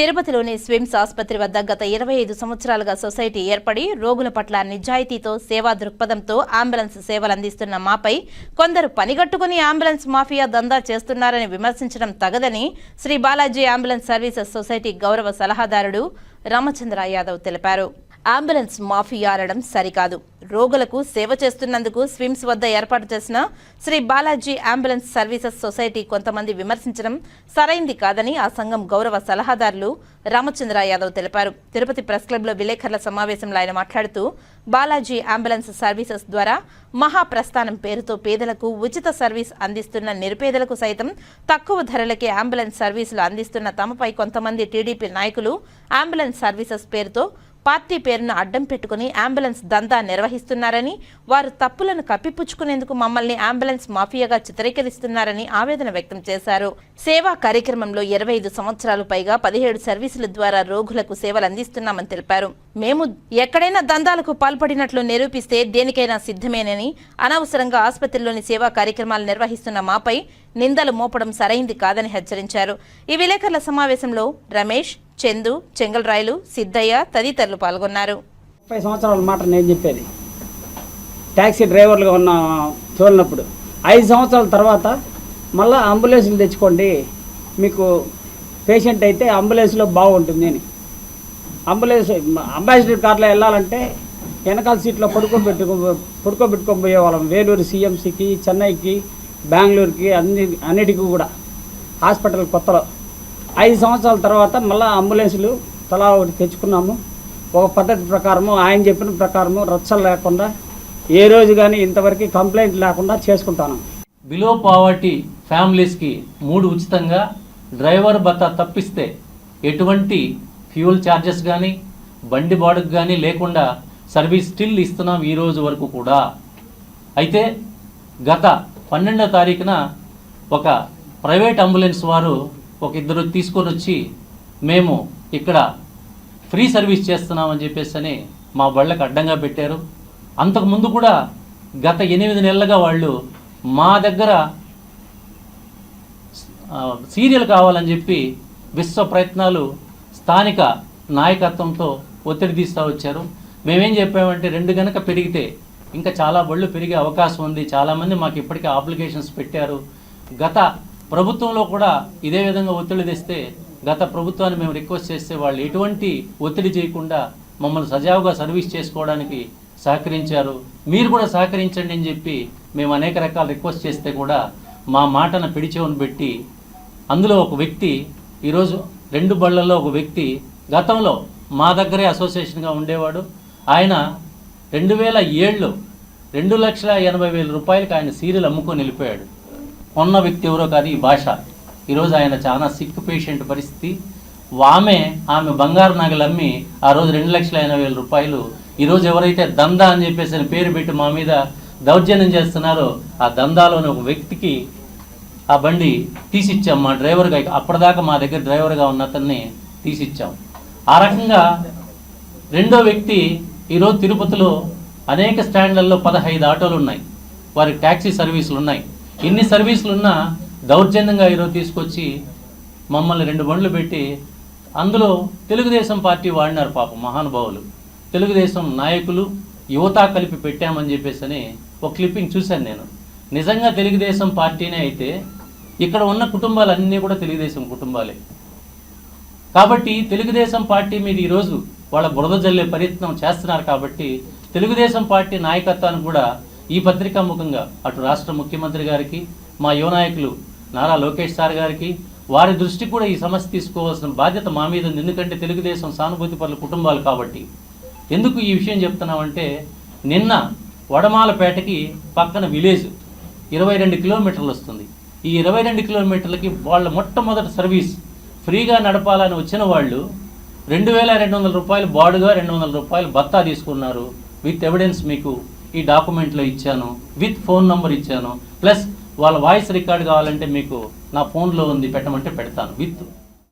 తిరుపతిలోని స్విమ్స్ ఆసుపత్రి వద్ద గత ఇరవై ఐదు సంవత్సరాలుగా సొసైటీ ఏర్పడి రోగుల పట్ల నిజాయితీతో సేవా దృక్పథంతో అంబులెన్స్ సేవలు అందిస్తున్న మాపై కొందరు పనిగట్టుకుని అంబులెన్స్ మాఫియా దందా చేస్తున్నారని విమర్శించడం తగదని Shri Balaji ambulance services society గౌరవ సలహాదారుడు రామచంద్ర యాదవ్ తెలిపారు. అంబులెన్స్ మాఫియా అనడం సరికాదు. రోగులకు సేవ చేస్తున్నందుకు స్విమ్స్ వద్ద ఏర్పాటు చేసిన Shri Balaji ambulance services society కొంతమంది విమర్శించడం సరైంది కాదని ఆ సంఘం గౌరవ సలహాదారులు రామచంద్ర యాదవ్ తెలిపారు. తిరుపతి ప్రెస్ క్లబ్లో విలేకరుల సమావేశంలో ఆయన మాట్లాడుతూ బాలాజీ అంబులెన్స్ సర్వీసెస్ ద్వారా మహాప్రస్థానం పేరుతో పేదలకు ఉచిత సర్వీస్ అందిస్తున్న నిరుపేదలకు సైతం తక్కువ ధరలకే అంబులెన్స్ సర్వీసులు అందిస్తున్న తమపై కొంతమంది టీడీపీ నాయకులు అంబులెన్స్ సర్వీసెస్ పేరుతో పార్టీ పేరును అడ్డం పెట్టుకుని అంబులెన్స్ దందా నిర్వహిస్తున్నారని వారు తప్పులను కప్పిపుచ్చుకునేందుకు మమ్మల్ని అంబులెన్స్ మాఫియాగా చిత్రీకరిస్తున్నారని ఆవేదన వ్యక్తం చేశారు. సేవా కార్యక్రమంలో ఇరవై ఐదు సంవత్సరాలు పైగా పదిహేడు సర్వీసుల ద్వారా రోగులకు సేవలు అందిస్తున్నామని తెలిపారు. మేము ఎక్కడైనా దందాలకు పాల్పడినట్లు నిరూపిస్తే దేనికైనా సిద్ధమేనని అనవసరంగా ఆసుపత్రిలోని సేవా కార్యక్రమాలు నిర్వహిస్తున్న మాపై నిందలు మోపడం సరైంది కాదని హెచ్చరించారు. ఈ విలేకరుల సమావేశంలో రమేష్ చందు చెంగల్రాయలు సిద్ధయ్య తదితరులు పాల్గొన్నారు. ముప్పై సంవత్సరాల మాట నేను చెప్పేది. ట్యాక్సీ డ్రైవర్లుగా ఉన్న తోలినప్పుడు ఐదు సంవత్సరాల తర్వాత మళ్ళీ అంబులెన్స్లు తెచ్చుకోండి మీకు పేషెంట్ అయితే అంబులెన్స్లో బాగుంటుంది అని. అంబులెన్స్ అంబాసిడర్ కార్లో వెళ్ళాలంటే వెనకాల సీట్లో పడుకోబెట్టుకో పడుకోబెట్టుకోబోయే పోయేవాళ్ళం వేలూరు సీఎంసీకి చెన్నైకి బెంగళూరుకి అన్ని అన్నిటికీ కూడా. హాస్పిటల్ కొత్తలో. ఐదు సంవత్సరాల తర్వాత మళ్ళీ అంబులెన్సులు తలా ఒకటి తెచ్చుకున్నాము. ఒక పద్ధతి ప్రకారము ఆయన చెప్పిన ప్రకారము రచ్చలు లేకుండా ఏ రోజు కానీ ఇంతవరకు కంప్లైంట్ లేకుండా చేసుకుంటాను. బిలో పావర్టీ ఫ్యామిలీస్కి మూడు ఉచితంగా డ్రైవర్ భర్త తప్పిస్తే ఎటువంటి ఫ్యూల్ ఛార్జెస్ కానీ బండి బాడుకు కానీ లేకుండా సర్వీస్ స్టిల్ ఇస్తున్నాం ఈ రోజు వరకు కూడా. అయితే గత పన్నెండో తారీఖున ఒక ప్రైవేట్ అంబులెన్స్ వారు ఒక ఇద్దరు తీసుకొని వచ్చి మేము ఇక్కడ ఫ్రీ సర్వీస్ చేస్తున్నామని చెప్పేసి అని మా బళ్ళకు అడ్డంగా పెట్టారు. అంతకుముందు కూడా గత ఎనిమిది నెలలుగా వాళ్ళు మా దగ్గర సీరియల్ కావాలని చెప్పి విశ్వ ప్రయత్నాలు స్థానిక నాయకత్వంతో ఒత్తిడి తీస్తూ వచ్చారు. మేమేం చెప్పామంటే రెండు గనక పెరిగితే ఇంకా చాలా బళ్ళు పెరిగే అవకాశం ఉంది. చాలామంది మాకు ఇప్పటికే అప్లికేషన్స్ పెట్టారు. గత ప్రభుత్వంలో కూడా ఇదే విధంగా ఒత్తిడి తెస్తే గత ప్రభుత్వాన్ని మేము రిక్వెస్ట్ చేస్తే వాళ్ళు ఎటువంటి ఒత్తిడి చేయకుండా మమ్మల్ని సజావుగా సర్వీస్ చేసుకోవడానికి సహకరించారు. మీరు కూడా సహకరించండి అని చెప్పి మేము అనేక రకాల రిక్వెస్ట్ చేస్తే కూడా మా మాటను పిడిచేవును పెట్టి అందులో ఒక వ్యక్తి ఈరోజు రెండు బళ్ళల్లో ఒక వ్యక్తి గతంలో మా దగ్గరే అసోసియేషన్గా ఉండేవాడు. ఆయన రెండు వేల ఏళ్ళు రెండు లక్షల ఎనభై వేల రూపాయలకి ఆయన సీరియల్ అమ్ముకొని వెళ్ళిపోయాడు. కొన్న వ్యక్తి ఎవరో కాదు ఈ భాష. ఈరోజు ఆయన చాలా సిక్ పేషెంట్ పరిస్థితి. ఆమె ఆమె బంగారు నగలు అమ్మి ఆ రోజు రెండు లక్షల ఎనభై వేల రూపాయలు ఈరోజు ఎవరైతే దందా అని చెప్పేసి పేరు పెట్టి మా మీద దౌర్జన్యం చేస్తున్నారో ఆ దందాలోని ఒక వ్యక్తికి ఆ బండి తీసిచ్చాం. మా డ్రైవర్గా అప్పటిదాకా మా దగ్గర డ్రైవర్గా ఉన్న అతన్ని తీసిచ్చాం. ఆ రకంగా రెండో వ్యక్తి ఈరోజు తిరుపతిలో అనేక స్టాండ్లలో పదహైదు ఆటోలు ఉన్నాయి వారికి ట్యాక్సీ సర్వీసులు ఉన్నాయి ఇన్ని సర్వీసులు ఉన్నా దౌర్జన్యంగా ఈరోజు తీసుకొచ్చి మమ్మల్ని రెండు బండ్లు పెట్టి అందులో తెలుగుదేశం పార్టీ వాడినారు పాపం మహానుభావులు. తెలుగుదేశం నాయకులు యువత కలిపి పెట్టామని చెప్పేసి అని ఒక క్లిప్పింగ్ చూశాను నేను. నిజంగా తెలుగుదేశం పార్టీనే అయితే ఇక్కడ ఉన్న కుటుంబాలన్నీ కూడా తెలుగుదేశం కుటుంబాలే. కాబట్టి తెలుగుదేశం పార్టీ మీద ఈరోజు వాళ్ళ బురద జల్లే ప్రయత్నం చేస్తున్నారు కాబట్టి తెలుగుదేశం పార్టీ నాయకత్వాన్ని కూడా ఈ పత్రికా ముఖంగా అటు రాష్ట్ర ముఖ్యమంత్రి గారికి మా యువ నాయకులు నారా లోకేష్ సార్ గారికి వారి దృష్టికి కూడా ఈ సమస్య తీసుకోవాల్సిన బాధ్యత మా మీద ఉంది. ఎందుకంటే తెలుగుదేశం సానుభూతి పరుల కుటుంబాలు కాబట్టి. ఎందుకు ఈ విషయం చెప్తున్నామంటే నిన్న వడమాలపేటకి పక్కన విలేజ్ ఇరవై రెండు కిలోమీటర్లు వస్తుంది. ఈ ఇరవై రెండు కిలోమీటర్లకి వాళ్ళ మొట్టమొదటి సర్వీస్ ఫ్రీగా నడపాలని వచ్చిన వాళ్ళు రెండు వేల రెండు వందల రూపాయలు బాడుగా రెండు వందల రూపాయలు బత్తా తీసుకున్నారు. విత్ ఎవిడెన్స్ మీకు ఈ డాక్యుమెంట్లో ఇచ్చాను. విత్ ఫోన్ నంబర్ ఇచ్చాను. ప్లస్ వాళ్ళ వాయిస్ రికార్డ్ కావాలంటే మీకు నా ఫోన్లో ఉంది పెట్టమంటే పెడతాను. విత్